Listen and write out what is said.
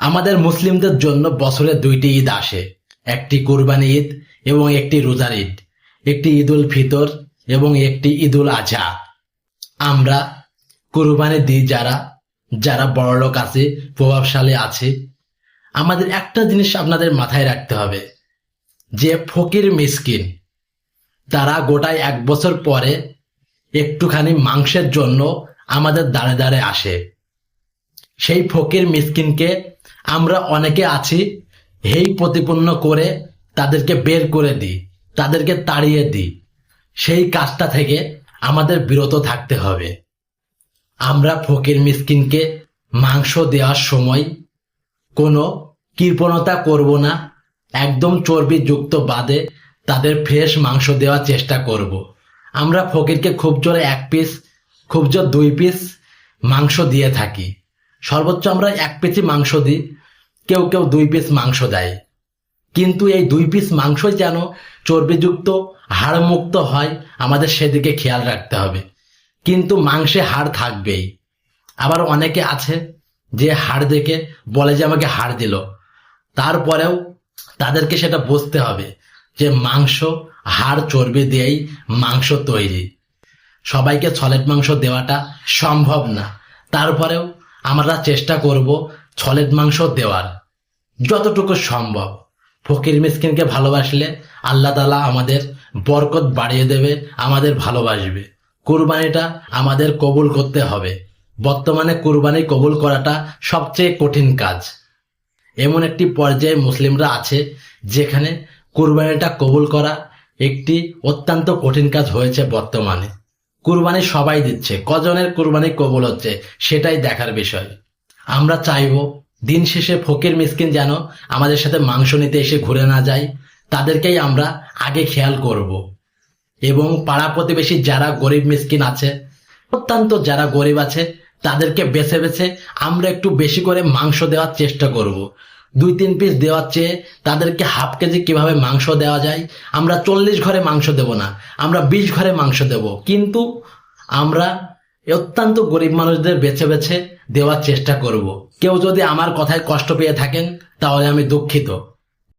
আমাদের মুসলিমদের জন্য বছরে দুইটি ঈদ আসে। একটি কুরবানি ঈদ এবং একটি রোজার ঈদ। একটি ঈদুল ফিতর এবং একটি ঈদুল আজহা। আমরা কুরবানি দিই যারা যারা বড়লোক আছে, প্রভাবশালী আছে। আমাদের একটা জিনিস আপনাদের মাথায় রাখতে হবে। যে ফকির মিসকিন, তারা গোটায় এক বছর পরে একটুখানি মাংসের জন্য আমাদের দাঁড়ে দাঁড়ে আসে। সেই ফকির মিসকিনকে আমরা অনেকে আছি, হেই প্রতিপন্ন করে তাদেরকে বের করে দিই, তাদেরকে তাড়িয়ে দিই। সেই কাজটা থেকে আমাদের বিরত থাকতে হবে। আমরা ফকির মিসকিনকে মাংস দেওয়ার সময় কোনো কৃপণতা করব না, একদম চর্বিযুক্ত বাদে তাদের ফ্রেশ মাংস দেওয়ার চেষ্টা করব। আমরা ফকিরকে খুব জোরে এক পিস খুব জোর দুই পিস মাংস দিয়ে থাকি। সর্বোচ্চ আমরা এক পিসই মাংস দিই, কেউ কেউ দুই পিস মাংস দেয়। কিন্তু এই দুই পিস মাংসই যেন চর্বিযুক্ত, হাড়মুক্ত হয়, আমাদের সেদিকে খেয়াল রাখতে হবে। কিন্তু মাংসে হাড় থাকবেই। আবার অনেকে আছে যে হাড় দেখে বলে যে আমাকে হাড় দিল। তারপরেও তাদেরকে সেটা বুঝতে হবে যে মাংস, হাড়, চর্বি দিয়েই মাংস তৈরি। সবাইকে ছলেট মাংস দেওয়াটা সম্ভব না। তারপরেও আমরা চেষ্টা করব সলিড মাংস দেওয়ার। যতটুকু সম্ভব। ফকির মিসকিনকে ভালোবাসলে আল্লাহ তালা আমাদের বরকত বাড়িয়ে দেবে, আমাদের ভালোবাসবে। কুরবানিটা আমাদের কবুল করতে হবে। বর্তমানে কুরবানি কবুল করাটা সবচেয়ে কঠিন কাজ। এমন একটি পর্যায়ে মুসলিমরা আছে যেখানে কুরবানিটা কবুল করা একটি অত্যন্ত কঠিন কাজ হয়েছে বর্তমানে। কুরবানি সবাই দিচ্ছে, কজনের কুরবানি কবুল হচ্ছে, সেটাই দেখার বিষয় আমরা চাইব, দিন শেষে ফকির মিসকিন যেন আমাদের সাথে মাংস নিতে এসে ঘুরে না যায়, তাদেরকেই আমরা আগে খেয়াল করব এবং পাড়া প্রতিবেশী যারা গরিব মিসকিন আছে, অত্যন্ত যারা গরিব আছে, তাদেরকে বেছে বেছে আমরা একটু বেশি করে মাংস দেওয়ার চেষ্টা করব। দুই তিন পিস দেওয়ার চেয়ে তাদেরকে হাফ কেজি কীভাবে মাংস দেওয়া যায়? আমরা চল্লিশ ঘরে মাংস দেব না, আমরা বিশ ঘরে মাংস দেব। কিন্তু আমরা অত্যন্ত গরিব মানুষদের বেছে বেছে দেওয়ার চেষ্টা করব। কেউ যদি আমার কথায় কষ্ট পেয়ে থাকেন, তাহলে আমি দুঃখিত।